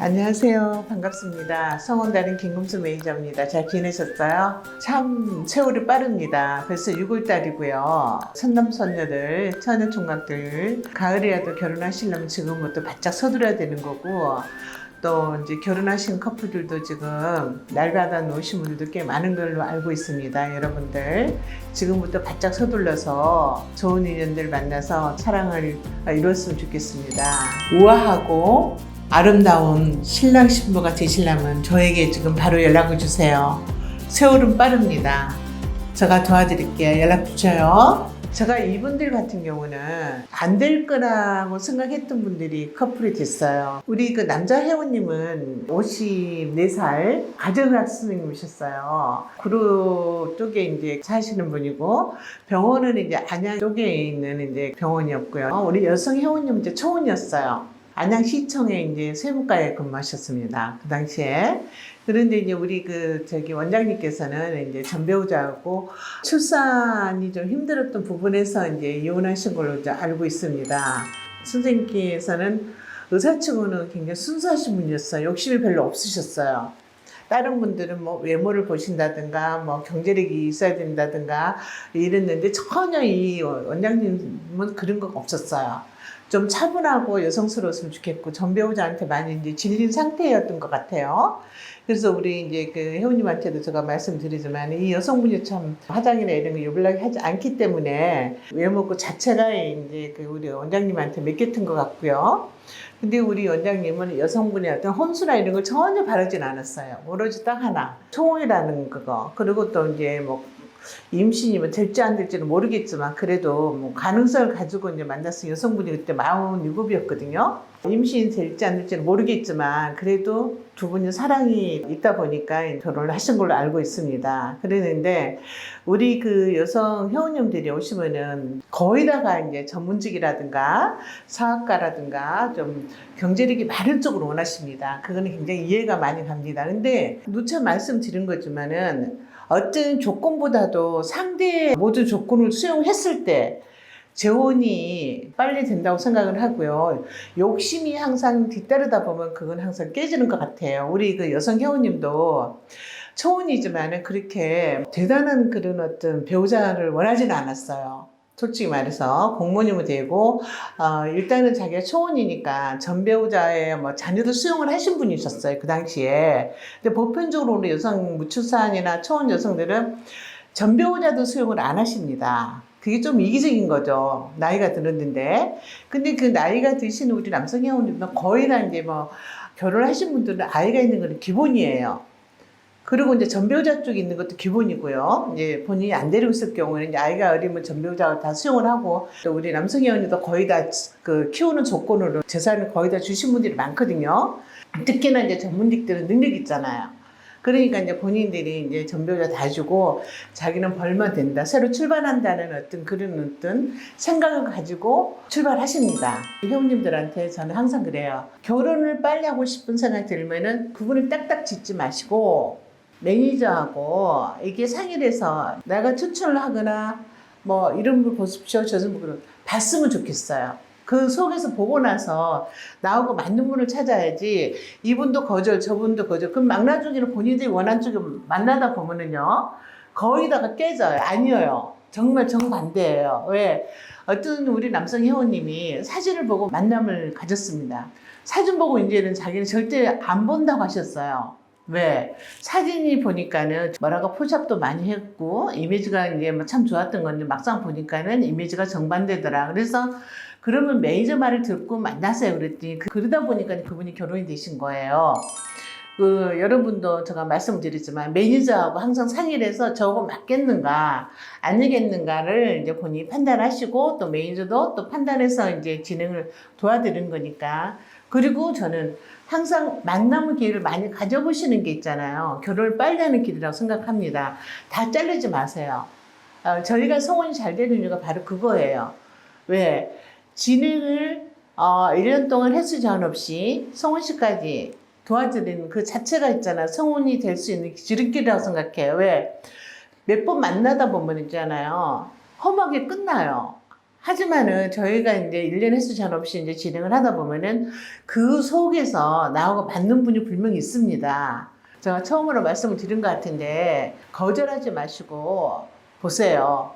안녕하세요. 반갑습니다. 성원다른 김금수 매니저입니다. 잘 지내셨어요? 참 세월이 빠릅니다. 벌써 6월달이고요. 선남선녀들, 처녀총각들 가을이라도 결혼하시려면 지금부터 바짝 서두르야 되는 거고 또 이제 결혼하신 커플들도 지금 날 받아 놓으신 분들도 꽤 많은 걸로 알고 있습니다. 여러분들 지금부터 바짝 서둘러서 좋은 인연들 만나서 사랑을 이루었으면 좋겠습니다. 우아하고 아름다운 신랑 신부가 되시려면 저에게 지금 바로 연락을 주세요. 세월은 빠릅니다. 제가 도와드릴게요. 연락 주셔요. 제가 이분들 같은 경우는 안 될 거라고 생각했던 분들이 커플이 됐어요. 우리 그 남자 회원님은 54살 가정학생님이셨어요. 구로 쪽에 이제 사시는 분이고 병원은 이제 안양 쪽에 있는 이제 병원이었고요. 우리 여성 회원님은 이제 초원이었어요. 안양시청에 이제 세무과에 근무하셨습니다. 그 당시에. 그런데 이제 우리 그 저기 원장님께서는 이제 전배우자하고 출산이 좀 힘들었던 부분에서 이제 이혼하신 걸로 이제 알고 있습니다. 선생님께서는 의사 치고는 굉장히 순수하신 분이었어요. 욕심이 별로 없으셨어요. 다른 분들은 뭐 외모를 보신다든가 뭐 경제력이 있어야 된다든가 이랬는데 전혀 이 원장님은 그런 거 없었어요. 좀 차분하고 여성스러웠으면 좋겠고 전 배우자한테 많이 이제 질린 상태였던 것 같아요. 그래서 우리 이제 그 회원님한테도 제가 말씀드리지만 이 여성분이 참 화장이나 이런 거 유별나게 하지 않기 때문에 외모 그 자체가 이제 그 우리 원장님한테 맡겼던 것 같고요. 근데 우리 원장님은 여성분의 어떤 혼수나 이런 걸 전혀 바르진 않았어요. 오로지 딱 하나. 초홍이라는 그거. 그리고 또 이제 뭐 임신이 뭐 될지 안 될지는 모르겠지만 그래도 뭐 가능성을 가지고 이제 만났은 여성분이 그때 47이었거든요. 임신이 될지 안 될지는 모르겠지만 그래도 두 분이 사랑이 있다 보니까 결혼을 하신 걸로 알고 있습니다. 그랬는데 우리 그 여성 회원님들이 오시면은 거의 다가 이제 전문직이라든가 사학가라든가 좀 경제력이 많은 쪽으로 원하십니다. 그거는 굉장히 이해가 많이 갑니다. 근데 누차 말씀드린 거지만은 어떤 조건보다도 상대의 모든 조건을 수용했을 때 재혼이 빨리 된다고 생각을 하고요. 욕심이 항상 뒤따르다 보면 그건 항상 깨지는 것 같아요. 우리 그 여성 회원님도 초혼이지만은 그렇게 대단한 그런 어떤 배우자를 원하지는 않았어요. 솔직히 말해서 공무원이면 되고 어, 일단은 자기가 초혼이니까 전 배우자의 뭐 자녀도 수용을 하신 분이셨어요 그 당시에. 근데 보편적으로 우리 여성 무출산이나 초혼 여성들은 전 배우자도 수용을 안 하십니다. 그게 좀 이기적인 거죠. 나이가 들었는데. 근데 그 나이가 드신 우리 남성 회원님은 거의 다 이제 뭐 결혼하신 분들은 아이가 있는 건 기본이에요. 그리고 이제 전배우자 쪽에 있는 것도 기본이고요. 이제 본인이 안 데리고 있을 경우에는 이제 아이가 어리면 전배우자가 다 수용을 하고 또 우리 남성 회원님도 거의 다 그 키우는 조건으로 재산을 거의 다 주신 분들이 많거든요. 특히나 이제 전문직들은 능력 있잖아요. 그러니까 이제 본인들이 이제 전배우자 다 주고 자기는 벌면 된다. 새로 출발한다는 어떤 그런 어떤 생각을 가지고 출발하십니다. 회원님들한테 저는 항상 그래요. 결혼을 빨리 하고 싶은 생각이 들면은 그분을 딱딱 짓지 마시고 매니저하고 이게 상의를 해서 내가 추천을 하거나 뭐 이런 분 보십시오. 저런 분을 봤으면 좋겠어요. 그 속에서 보고 나서 나하고 맞는 분을 찾아야지 이분도 거절 저분도 거절. 그럼 막나중에는 본인들이 원한 쪽에 만나다 보면은요 거의 다가 깨져요. 아니에요. 정말 정반대예요. 왜? 어떤 우리 남성 회원님이 사진을 보고 만남을 가졌습니다. 사진 보고 이제는 자기는 절대 안 본다고 하셨어요. 왜? 사진이 보니까는 뭐라고 포샵도 많이 했고, 이미지가 이제 뭐참 좋았던 건데, 막상 보니까는 이미지가 정반대더라. 그래서, 그러면 매니저 말을 듣고 만나세요. 그랬더니, 그- 그러다 보니까 그분이 결혼이 되신 거예요. 그, 여러분도 제가 말씀드리지만, 매니저하고 항상 상의를 해서 저거 맞겠는가, 아니겠는가를 이제 본인이 판단하시고, 또 매니저도 또 판단해서 이제 진행을 도와드리는 거니까. 그리고 저는 항상 만남의 기회를 많이 가져보시는 게 있잖아요. 결혼을 빨리 하는 길이라고 생각합니다. 다 자르지 마세요. 어, 저희가 성혼이 잘 되는 이유가 바로 그거예요. 왜? 진행을 어, 1년 동안 횟수 제한 없이 성혼식까지 도와드리는 그 자체가 있잖아요. 성혼이 될 수 있는 지름길이라고 생각해요. 왜? 몇 번 만나다 보면 있잖아요. 험하게 끝나요. 하지만은 저희가 이제 1년 횟수 잔 없이 이제 진행을 하다 보면은 그 속에서 나하고 맞는 분이 분명히 있습니다. 제가 처음으로 말씀을 드린 것 같은데 거절하지 마시고 보세요.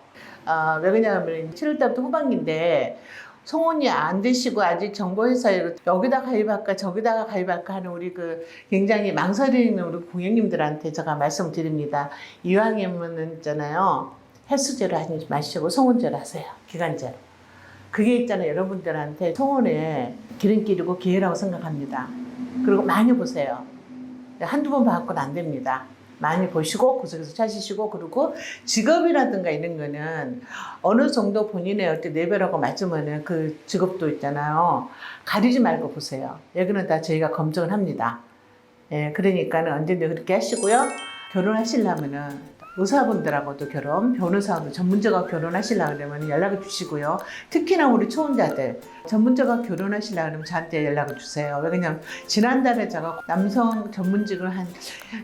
아, 왜 그러냐면 7월달부터 후반기인데 송혼이 안 되시고 아직 정보회사에 여기다 가입할까 저기다가 가입할까 하는 우리 그 굉장히 망설이는 우리 고객님들한테 제가 말씀드립니다. 이왕이면은 있잖아요. 헬스제로 하지 마시고 송혼제로 하세요. 기간제로. 그게 있잖아요. 여러분들한테 송혼의 기름길이고 기회라고 생각합니다. 그리고 많이 보세요. 한두 번 봐갖고는 안 됩니다. 많이 보시고 구석에서 찾으시고 그리고 직업이라든가 이런 거는 어느 정도 본인의 어떤 레벨하고 맞으면은 그 직업도 있잖아요. 가리지 말고 보세요. 여기는 다 저희가 검증을 합니다. 예, 그러니까는 언제든 그렇게 하시고요. 결혼하시려면은 의사분들하고도 결혼, 변호사하고 전문적으로 결혼하시려고 그러면 연락을 주시고요. 특히나 우리 초혼자들 전문적으로 결혼하시려고 그러면 저한테 연락을 주세요. 왜냐면 지난달에 제가 남성 전문직을 한,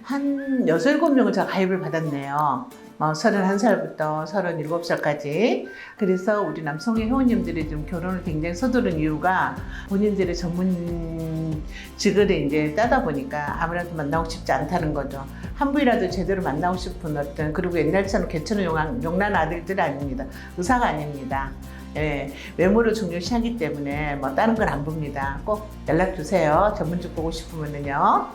한 여섯, 일곱 명을 제가 가입을 받았네요. 어, 31살부터 37살까지. 그래서 우리 남성의 회원님들이 좀 결혼을 굉장히 서두른 이유가 본인들의 전문 직을 이제 따다 보니까 아무래도 만나고 싶지 않다는 거죠. 한 부위라도 제대로 만나고 싶은 어떤, 그리고 옛날처럼 개천을 용한, 용난 아들들 아닙니다. 의사가 아닙니다. 예, 외모를 중요시하기 때문에 뭐 다른 걸 안 봅니다. 꼭 연락 주세요. 전문직 보고 싶으면은요.